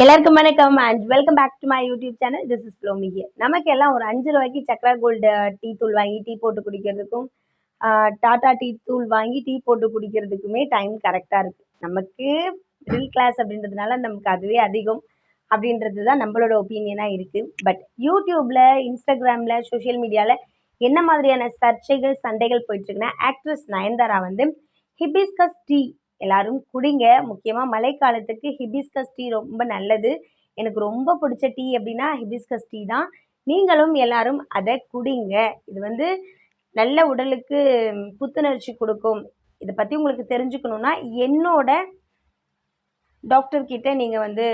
எல்லாருக்கும் வணக்கம் and welcome back to my YouTube channel this is Blomi here நமக்கு எல்லாம் ஒரு அஞ்சு ரூபாய்க்கு சக்ரா கோல்டு டீ தூள் வாங்கி டீ போட்டு குடிக்கிறதுக்கும் uh, டாடா டீ தூள் வாங்கி டீ போட்டு குடிக்கிறதுக்குமே டைம் கரெக்டாக இருக்குது நமக்கு மிடில் கிளாஸ் அப்படின்றதுனால நமக்கு அதுவே அதிகம் அப்படின்றது தான் நம்மளோட ஒப்பீனியனாக இருக்குது பட் யூடியூப்பில் இன்ஸ்டாகிராமில் சோஷியல் மீடியாவில் என்ன மாதிரியான சர்ச்சைகள் சண்டைகள் போயிட்டுருக்குன்னா ஆக்ட்ரஸ் நயன்தாரா வந்து ஹிபிஸ்கஸ் டீ எல்லாரும் குடிங்க. முக்கியமாக மழைக்காலத்துக்கு ஹிபிஸ்கஸ் டீ ரொம்ப நல்லது. எனக்கு ரொம்ப பிடிச்ச டீ அப்படின்னா ஹிபிஸ்கஸ் டீ தான். நீங்களும் எல்லாரும் அதை குடிங்க. இது வந்து நல்ல உடலுக்கு புத்துணர்ச்சி கொடுக்கும். இதை பற்றி உங்களுக்கு தெரிஞ்சுக்கணுன்னா என்னோட டாக்டர் கிட்ட நீங்கள் வந்து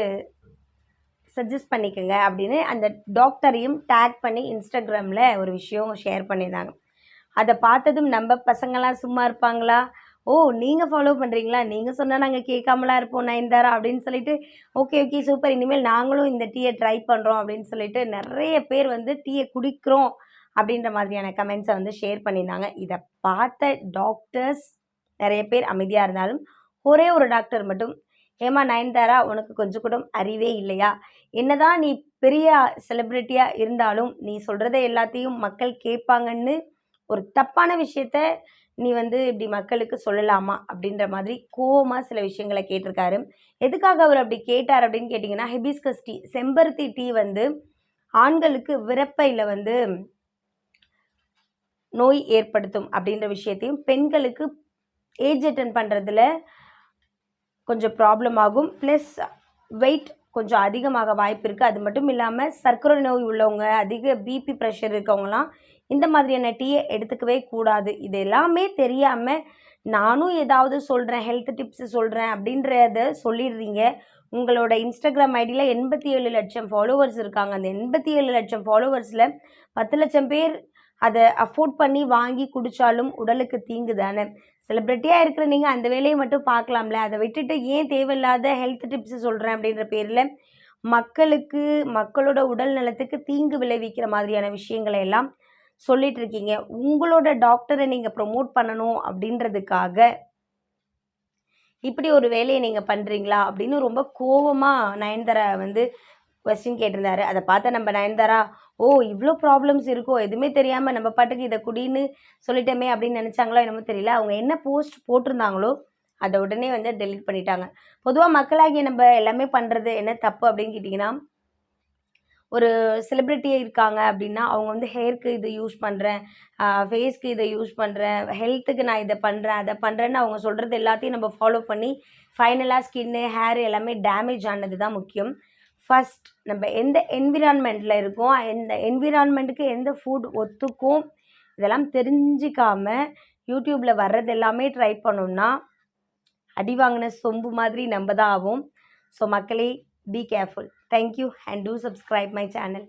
சஜஸ்ட் பண்ணிக்கோங்க அப்படின்னு அந்த டாக்டரையும் டேக் பண்ணி இன்ஸ்டாகிராமில் ஒரு விஷயம் ஷேர் பண்ணியிருந்தாங்க. அதை பார்த்ததும் நம்ம பசங்களாம் சும்மா இருப்பாங்களா? ஓ நீங்கள் ஃபாலோ பண்ணுறீங்களா நீங்கள் சொன்னால் நாங்கள் கேட்காமலாம் இருப்போம் நயன்தாரா? அப்படின்னு சொல்லிட்டு ஓகே ஓகே சூப்பர். இனிமேல் நாங்களும் இந்த டீயை ட்ரை பண்ணுறோம் அப்படின்னு சொல்லிட்டு நிறைய பேர் வந்து டீயை குடிக்கிறோம் அப்படின்ற மாதிரியான கமெண்ட்ஸை வந்து ஷேர் பண்ணியிருந்தாங்க. இதை பார்த்த டாக்டர்ஸ் நிறைய பேர் அமைதியாக இருந்தாலும் ஒரே ஒரு டாக்டர் மட்டும் ஏமா நயன்தாரா? உனக்கு கொஞ்சம் கூட அறிவே இல்லையா? என்னதான் நீ பெரிய செலிப்ரிட்டியாக இருந்தாலும் நீ சொல்கிறத எல்லாத்தையும் மக்கள் கேட்பாங்கன்னு ஒரு தப்பான விஷயத்த நீ வந்து இப்படி மக்களுக்கு சொல்லலாமா? அப்படின்ற மாதிரி கோவமாக சில விஷயங்களை கேட்டிருக்காரு. எதுக்காக அவர் அப்படி கேட்டார் அப்படின்னு கேட்டிங்கன்னா ஹெபிஸ்கஸ் டீ செம்பருத்தி டீ வந்து ஆண்களுக்கு விரப்பையில் வந்து நோய் ஏற்படுத்தும் அப்படின்ற விஷயத்தையும் பெண்களுக்கு ஏஜ் அட்டன் பண்ணுறதுல கொஞ்சம் ப்ராப்ளம் ஆகும். ப்ளஸ் வெயிட் கொஞ்சம் அதிகமாக வாய்ப்பு இருக்குது அது மட்டும் இல்லாமல் சர்க்கரை நோய் உள்ளவங்க அதிக பிபி ப்ரெஷர் இருக்கவங்களாம் இந்த மாதிரியான டீயை எடுத்துக்கவே கூடாது. இது எல்லாமே தெரியாமல் நானும் ஏதாவது சொல்கிறேன் ஹெல்த் டிப்ஸ் சொல்கிறேன் அப்படின்றத சொல்லிடுறீங்க. உங்களோட இன்ஸ்டாகிராம் ஐடியில் எண்பத்தி ஏழு லட்சம் ஃபாலோவர்ஸ் இருக்காங்க. அந்த எண்பத்தி ஏழு லட்சம் ஃபாலோவர்ஸில் பத்து லட்சம் பேர் அதை அஃபோர்ட் பண்ணி வாங்கி குடித்தாலும் உடலுக்கு தீங்கு தானே? செலிப்ரிட்டியாக இருக்கிற நீங்கள் அந்த வேலையை மட்டும் பார்க்கலாம்ல. அதை விட்டுட்டு ஏன் தேவையில்லாத ஹெல்த் டிப்ஸ் சொல்கிறேன் அப்படின்ற பேரில் மக்களுக்கு மக்களோட உடல் நலத்துக்கு தீங்கு விளைவிக்கிற மாதிரியான விஷயங்களை எல்லாம் சொல்லிட்டு இருக்கீங்க. உங்களோட டாக்டரை நீங்கள் ப்ரொமோட் பண்ணணும் அப்படின்றதுக்காக இப்படி ஒரு வேலையை நீங்கள் பண்ணுறீங்களா அப்படின்னு ரொம்ப கோவமாக நயன்தாரா வந்து கொஸ்டின் கேட்டிருந்தாரு. அதை பார்த்த நம்ம நயன்தாரா ஓ இவ்வளோ ப்ராப்ளம்ஸ் இருக்கோ எதுவுமே தெரியாமல் நம்ம பாட்டுக்கு இதை குடின்னு சொல்லிட்டோமே அப்படின்னு நினச்சாங்களோ என்னமோ தெரியல. அவங்க என்ன போஸ்ட் போட்டிருந்தாங்களோ அதை உடனே வந்து டெலீட் பண்ணிட்டாங்க. பொதுவாக மக்களாகிய நம்ம எல்லாமே பண்ணுறது என்ன தப்பு அப்படின்னு கேட்டிங்கன்னா ஒரு செலிப்ரிட்டியே இருக்காங்க அப்படின்னா அவங்க வந்து ஹேருக்கு இதை யூஸ் பண்ணுறேன் ஃபேஸ்க்கு இதை யூஸ் பண்ணுறேன் ஹெல்த்துக்கு நான் இதை பண்ணுறேன் அதை பண்ணுறேன்னு அவங்க சொல்கிறது எல்லாத்தையும் நம்ம ஃபாலோ பண்ணி ஃபைனலாக ஸ்கின்னு ஹேர் எல்லாமே டேமேஜ் ஆனது தான் முக்கியம். ஃபஸ்ட் நம்ம எந்த என்விரான்மெண்ட்டில் இருக்கோம் எந்த என்விரான்மெண்ட்டுக்கு எந்த ஃபுட் ஒத்துக்கும் இதெல்லாம் தெரிஞ்சிக்காம யூடியூப்பில் வர்றது எல்லாமே ட்ரை பண்ணோம்னா அடி வாங்கின சொம்பு மாதிரி நம்ம தான் ஆகும் ஸோ மக்களே be careful thank you and do subscribe my channel